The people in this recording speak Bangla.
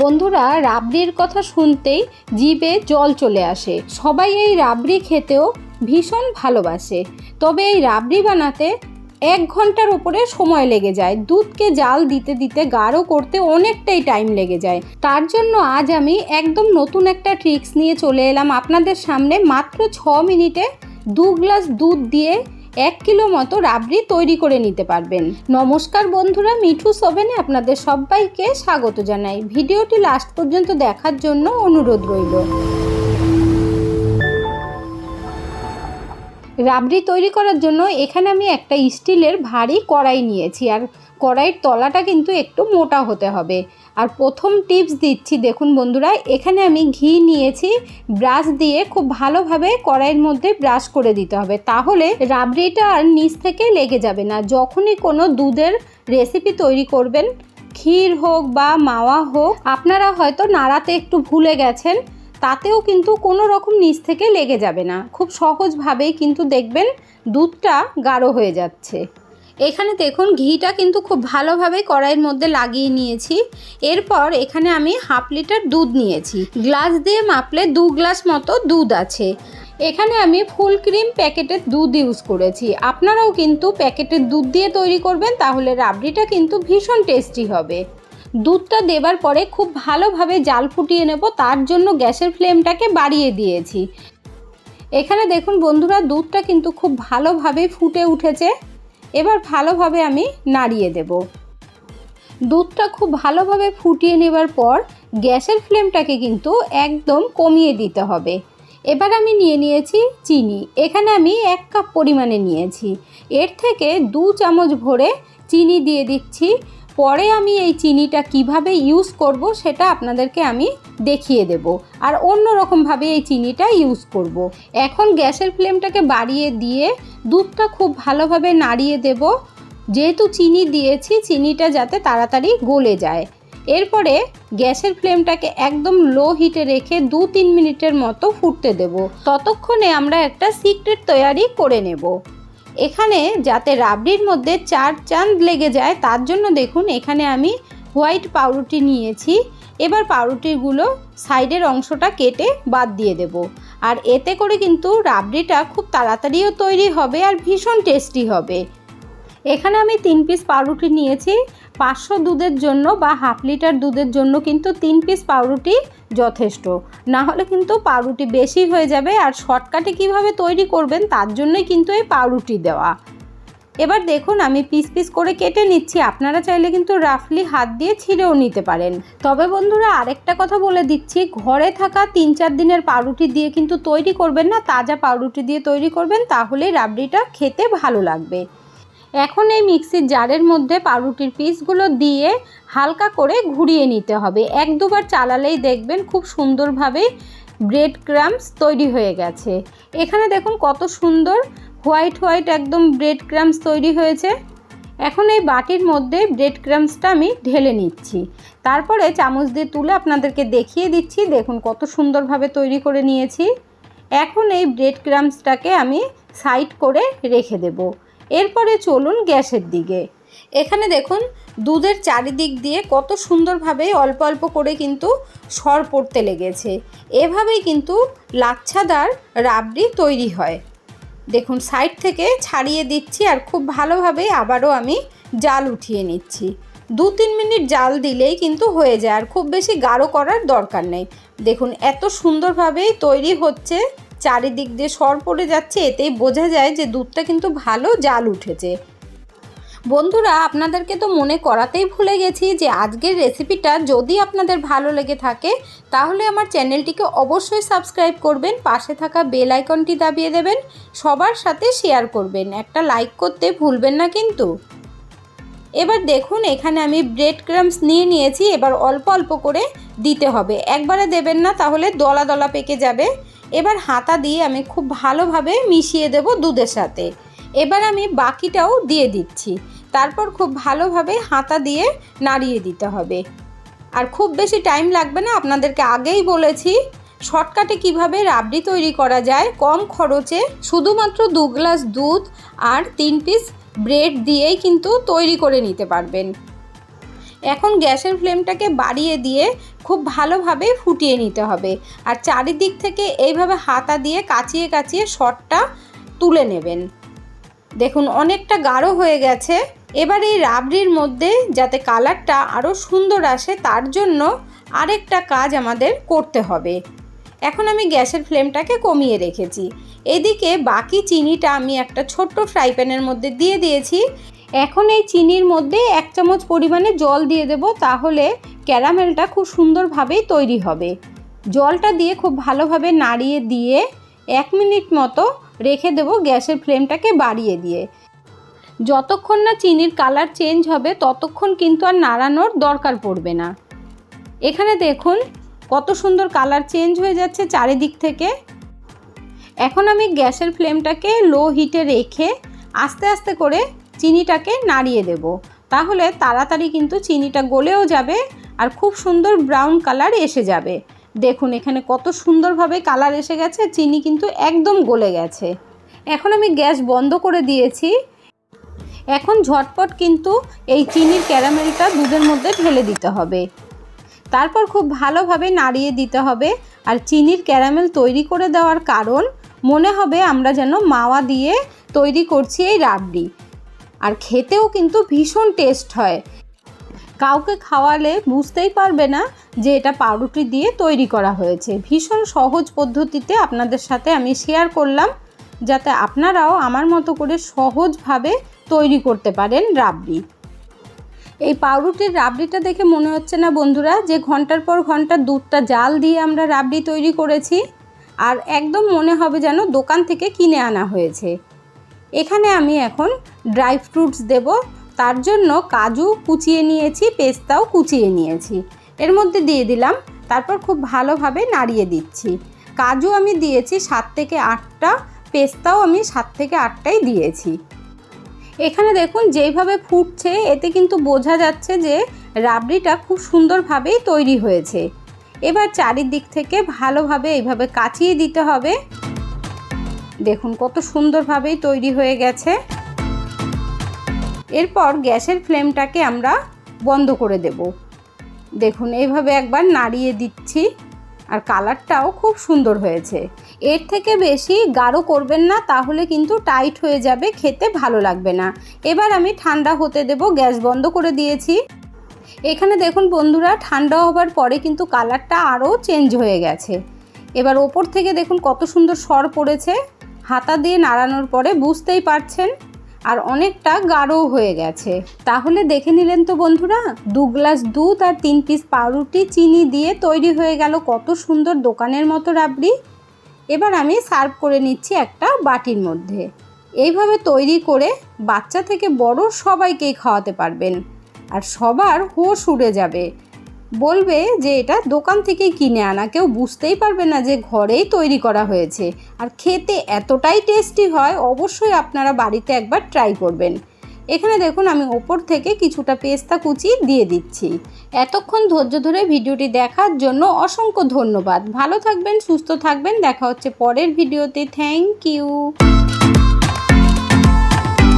বন্ধুরা, রাবড়ির কথা শুনতেই জিভে জল চলে আসে। সবাই এই রাবড়ি খেতেও ভীষণ ভালোবাসে। তবে এই রাবড়ি বানাতে এক ঘণ্টার উপরে সময় লেগে যায়। দুধকে জাল দিতে দিতে গাঢ় করতে অনেকটাই টাইম লেগে যায়। তার জন্য আজ আমি একদম নতুন একটা ট্রিক্স নিয়ে চলে এলাম আপনাদের সামনে। মাত্র ছ মিনিটে দু গ্লাস দুধ দিয়ে এক কিলো মতো রাবড়ি তৈরি করে নিতে পারবেন। নমস্কার বন্ধুরা, মিঠু সোভেনে আপনাদের সবাইকে স্বাগত জানাই। ভিডিওটি লাস্ট পর্যন্ত দেখার জন্য অনুরোধ রইল। রাবড়ি তৈরি করার জন্য এখানে আমি একটা স্টিলের ভারী কড়াই নিয়েছি। আর কড়াইয়ের তলাটা কিন্তু একটু মোটা হতে হবে। আর প্রথম টিপস দিচ্ছি, দেখুন বন্ধুরা, এখানে আমি ঘি নিয়েছি, ব্রাশ দিয়ে খুব ভালোভাবে কড়াইয়ের মধ্যে ব্রাশ করে দিতে হবে। তাহলে রাবড়িটা আর নিচ থেকে লেগে যাবে না। যখনই কোনো দুধের রেসিপি তৈরি করবেন, ক্ষীর হোক বা মাওয়া হোক, আপনারা হয়তো নাড়াতে একটু ভুলে গেছেন, তাতেও কিন্তু কোনো রকম নিচ থেকে লেগে যাবে না। খুব সহজভাবেই কিন্তু দেখবেন দুধটা গাঢ় হয়ে যাচ্ছে। এখানে দেখুন ঘিটা কিন্তু খুব ভালোভাবে কড়াইয়ের মধ্যে লাগিয়ে নিয়েছি। এরপর এখানে আমি হাফ লিটার দুধ নিয়েছি। গ্লাস দিয়ে মাপলে দু গ্লাস মতো দুধ আছে। এখানে আমি ফুল ক্রিম প্যাকেটের দুধ ইউজ করেছি। আপনারাও কিন্তু প্যাকেটের দুধ দিয়ে তৈরি করবেন, তাহলে রাবড়িটা কিন্তু ভীষণ টেস্টি হবে। দুধটা দেবার পরে খুব ভালোভাবে জাল ফুটিয়ে নেব, তার জন্য গ্যাসের ফ্লেমটাকে বাড়িয়ে দিয়েছি। এখানে দেখুন বন্ধুরা, দুধটা কিন্তু খুব ভালোভাবে ফুটে উঠেছে। এবার ভালোভাবে আমি নাড়িয়ে দেব। দুধটা খুব ভালোভাবে ফুটিয়ে নেবার পর গ্যাসের ফ্লেমটাকে কিন্তু একদম কমিয়ে দিতে হবে। এবার আমি নিয়ে নিয়েছি চিনি। এখানে আমি এক কাপ পরিমাণে নিয়েছি। এর থেকে দু চামচ ভরে চিনি দিয়ে দিচ্ছি। পরে আমি এই চিনিটা কীভাবে ইউজ করব সেটা আপনাদেরকে আমি দেখিয়ে দেব। আর অন্য রকমভাবে এই চিনিটা ইউজ করব। এখন গ্যাসের ফ্লেমটাকে বাড়িয়ে দিয়ে দুধটা খুব ভালোভাবে নাড়িয়ে দেব। যেহেতু চিনি দিয়েছি, চিনিটা যাতে তাড়াতাড়ি গলে যায়। এরপরে গ্যাসের ফ্লেমটাকে একদম লো হিটে রেখে দু তিন মিনিটের মতো ফুটতে দেব। ততক্ষণে আমরা একটা সিক্রেট তৈরি করে নেব। এখানে যাতে রাবড়ির মধ্যে চার চাঁদ লেগে যায়, তার জন্য দেখুন এখানে আমি হোয়াইট পাউরুটি নিয়েছি। এবার পাউরুটিগুলো সাইডের অংশটা কেটে বাদ দিয়ে দেব। আর এতে করে কিন্তু রাবড়িটা খুব তাড়াতাড়িও তৈরি হবে আর ভীষণ টেস্টি হবে। এখানে আমি তিন পিস পাউরুটি নিয়েছি। পাঁচশো দুধের জন্য বা হাফ লিটার দুধের জন্য কিন্তু তিন পিস পাউরুটি যথেষ্ট। না হলে কিন্তু পাউরুটি বেশি হয়ে যাবে আর শর্টকাটে কীভাবে তৈরি করবেন তার জন্যই কিন্তু এই পাউরুটি দেওয়া। এবার দেখুন আমি পিস পিস করে কেটে নিচ্ছি। আপনারা চাইলে কিন্তু রাফলি হাত দিয়ে ছিঁড়েও নিতে পারেন। তবে বন্ধুরা আরেকটা কথা বলে দিচ্ছি, ঘরে থাকা তিন চার দিনের পাউরুটি দিয়ে কিন্তু তৈরি করবেন না। তাজা পাউরুটি দিয়ে তৈরি করবেন, তাহলেই রাবড়িটা খেতে ভালো লাগবে। এখন এই মিক্সির জারের মধ্যে পাউরুটির পিসগুলো দিয়ে হালকা করে ঘুরিয়ে নিতে হবে। এক দুবার চালালেই দেখবেন খুব সুন্দরভাবে ব্রেড ক্রামস তৈরি হয়ে গেছে। এখানে দেখুন কত সুন্দর হোয়াইট হোয়াইট একদম ব্রেড ক্রামস তৈরি হয়েছে। এখন এই বাটির মধ্যে ব্রেড ক্রামসটা আমি ঢেলে নিচ্ছি। তারপরে চামচ দিয়ে তুলে আপনাদেরকে দেখিয়ে দিচ্ছি। দেখুন কত সুন্দরভাবে তৈরি করে নিয়েছি। এখন এই ব্রেড ক্রামসটাকে আমি সাইড করে রেখে দেবো। এরপরে চলুন গ্যাসের দিকে। এখানে দেখুন, দুধের চারিদিক দিয়ে কত সুন্দরভাবে অল্প অল্প করে কিন্তু সর পড়তে লেগেছে। এভাবেই কিন্তু লাচ্ছাদার রাবড়ি তৈরি হয়। দেখুন, সাইড থেকে ছাড়িয়ে দিচ্ছি আর খুব ভালোভাবে আবারও আমি জাল উঠিয়ে নিচ্ছি। দু তিন মিনিট জাল দিলেই কিন্তু হয়ে যায় আর খুব বেশি গাঢ় করার দরকার নেই। দেখুন, এত সুন্দরভাবেই তৈরি হচ্ছে চারিদিক দিয়ে সর পড়ে যাচ্ছে, এতেই বোঝা যায় যে দুধটা কিন্তু ভালো জাল উঠেছে। বন্ধুরা, আপনাদেরকে তো মনে করাতেই ভুলে গেছি যে আজকের রেসিপিটা যদি আপনাদের ভালো লেগে থাকে, তাহলে আমার চ্যানেলটিকে অবশ্যই সাবস্ক্রাইব করবেন, পাশে থাকা বেল আইকনটি দাবিয়ে দেবেন, সবার সাথে শেয়ার করবেন, একটা লাইক করতে ভুলবেন না কিন্তু। এবার দেখুন, এখানে আমি ব্রেড ক্রামস নিয়ে নিয়েছি, এবার অল্প অল্প করে দিতে হবে। একবারে দেবেন না, তাহলে দলা দলা পেকে যাবে। এবার হাতা দিয়ে আমি খুব ভালোভাবে মিশিয়ে দেব দুধের সাথে। এবার আমি বাকিটাও দিয়ে দিচ্ছি। তারপর খুব ভালোভাবে হাতা দিয়ে নাড়িয়ে দিতে হবে। আর খুব বেশি টাইম লাগবে না, আপনাদেরকে আগেই বলেছি, শর্টকাটে কীভাবে রাবড়ি তৈরি করা যায়, কম খরচে শুধুমাত্র দু গ্লাস দুধ আর তিন পিস ব্রেড দিয়েই কিন্তু তৈরি করে নিতে পারবেন। এখন গ্যাসের ফ্লেমটাকে বাড়িয়ে দিয়ে খুব ভালোভাবে ফুটিয়ে নিতে হবে। আর চারিদিক থেকে এইভাবে হাতা দিয়ে কাচিয়ে কাচিয়ে শটটা তুলে নেবেন। দেখুন, অনেকটা গাঢ় হয়ে গেছে। এবার এই রাবড়ির মধ্যে যাতে কালারটা আরও সুন্দর আসে, তার জন্য আরেকটা কাজ আমাদের করতে হবে। এখন আমি গ্যাসের ফ্লেমটাকে কমিয়ে রেখেছি। এদিকে বাকি চিনিটা আমি একটা ছোট্ট ফ্রাই প্যানের মধ্যে দিয়ে দিয়েছি। এখন এই চিনির মধ্যে এক চামচ পরিমাণে জল দিয়ে দেব, তাহলে ক্যারামেলটা খুব সুন্দরভাবেই তৈরি হবে। জলটা দিয়ে খুব ভালোভাবে নাড়িয়ে দিয়ে এক মিনিট মতো রেখে দেব গ্যাসের ফ্লেমটাকে বাড়িয়ে দিয়ে। যতক্ষণ না চিনির কালার চেঞ্জ হবে, ততক্ষণ কিন্তু আর নাড়ানোর দরকার পড়বে না। এখানে দেখুন কত সুন্দর কালার চেঞ্জ হয়ে যাচ্ছে চারিদিক থেকে। এখন আমি গ্যাসের ফ্লেমটাকে লো হিটে রেখে আস্তে আস্তে করে চিনিটাকে নাড়িয়ে দেব। তাহলে তাড়াতাড়ি কিন্তু চিনিটা গলেও যাবে আর খুব সুন্দর ব্রাউন কালার এসে যাবে। দেখুন, এখানে কত সুন্দরভাবে কালার এসে গেছে, চিনি কিন্তু একদম গলে গেছে। এখন আমি গ্যাস বন্ধ করে দিয়েছি। এখন ঝটপট কিন্তু এই চিনির ক্যারামেলটা দুধের মধ্যে ঢেলে দিতে হবে। তারপর খুব ভালোভাবে নাড়িয়ে দিতে হবে আর চিনির ক্যারামেল তৈরি করে দেওয়ার কারণ মনে হবে আমরা যেন মাওয়া দিয়ে তৈরি করছি এই রাবড়ি। আর খেতেও কিন্তু ভীষণ টেস্ট হয়। কাউকে খাওয়ালে বুঝতেই পারবে না যে এটা পাউরুটি দিয়ে তৈরি করা হয়েছে। ভীষণ সহজ পদ্ধতিতে আপনাদের সাথে আমি শেয়ার করলাম যাতে আপনারাও আমার মতো করে সহজভাবে তৈরি করতে পারেন রাবড়ি। এই পাউরুটির রাবড়িটা দেখে মনে হচ্ছে না বন্ধুরা, যে ঘণ্টার পর ঘণ্টা দুধটা জাল দিয়ে আমরা রাবড়ি তৈরি করেছি। আর একদম মনে হবে যেন দোকান থেকে কিনে আনা হয়েছে। এখানে আমি এখন ড্রাই ফ্রুটস দেব, তার জন্য কাজু কুচিয়ে নিয়েছি, পেস্তাও কুচিয়ে নিয়েছি। এর মধ্যে দিয়ে দিলাম, তারপর খুব ভালোভাবে নাড়িয়ে দিচ্ছি। কাজু আমি দিয়েছি সাত থেকে আটটা, পেস্তাও আমি সাত থেকে আটটাই দিয়েছি। এখানে দেখুন, যেইভাবে ফুটছে, এতে কিন্তু বোঝা যাচ্ছে যে রাবড়িটা খুব সুন্দরভাবেই তৈরি হয়েছে। এবার চারিদিক থেকে ভালোভাবে এইভাবে কাচিয়ে দিতে হবে। দেখুন, কত সুন্দরভাবেই তৈরি হয়ে গেছে। এরপর গ্যাসের ফ্লেমটাকে আমরা বন্ধ করে দেব। দেখুন, এইভাবে একবার নাড়িয়ে দিচ্ছি। আর কালারটাও খুব সুন্দর হয়েছে। এর থেকে বেশি গাঢ় করবেন না, তাহলে কিন্তু টাইট হয়ে যাবে, খেতে ভালো লাগবে না। এবার আমি ঠান্ডা হতে দেব, গ্যাস বন্ধ করে দিয়েছি। এখানে দেখুন বন্ধুরা, ঠান্ডা হবার পরে কিন্তু কালারটা আরও চেঞ্জ হয়ে গেছে। এবার ওপর থেকে দেখুন কত সুন্দর সর পড়েছে। হাতা দিয়ে নাড়ানোর পরে বুঝতেই পারছেন আর অনেকটা গাঢ়ও হয়ে গেছে। তাহলে দেখে নিলেন তো বন্ধুরা, দু গ্লাস দুধ আর তিন পিস পাউরুটি চিনি দিয়ে তৈরি হয়ে গেল কত সুন্দর দোকানের মতো রাবড়ি। এবার আমি সার্ভ করে নিচ্ছি একটা বাটির মধ্যে। এইভাবে তৈরি করে বাচ্চা থেকে বড় সবাইকেই খাওয়াতে পারবেন। আর সবার হোশ উড়ে যাবে। বলবে যে এটা দোকান থেকেই কিনে আনা। কেউ বুঝতেই পারবে না যে ঘরেই তৈরি করা হয়েছে। আর খেতে এতটাই টেস্টি হয়, অবশ্যই আপনারা বাড়িতে একবার ট্রাই করবেন। এখানে দেখুন, আমি ওপর থেকে কিছুটা পেস্তা কুচি দিয়ে দিচ্ছি। এতক্ষণ ধৈর্য ধরে ভিডিওটি দেখার জন্য অসংখ্য ধন্যবাদ। ভালো থাকবেন, সুস্থ থাকবেন। দেখা হচ্ছে পরের ভিডিওতে। Thank you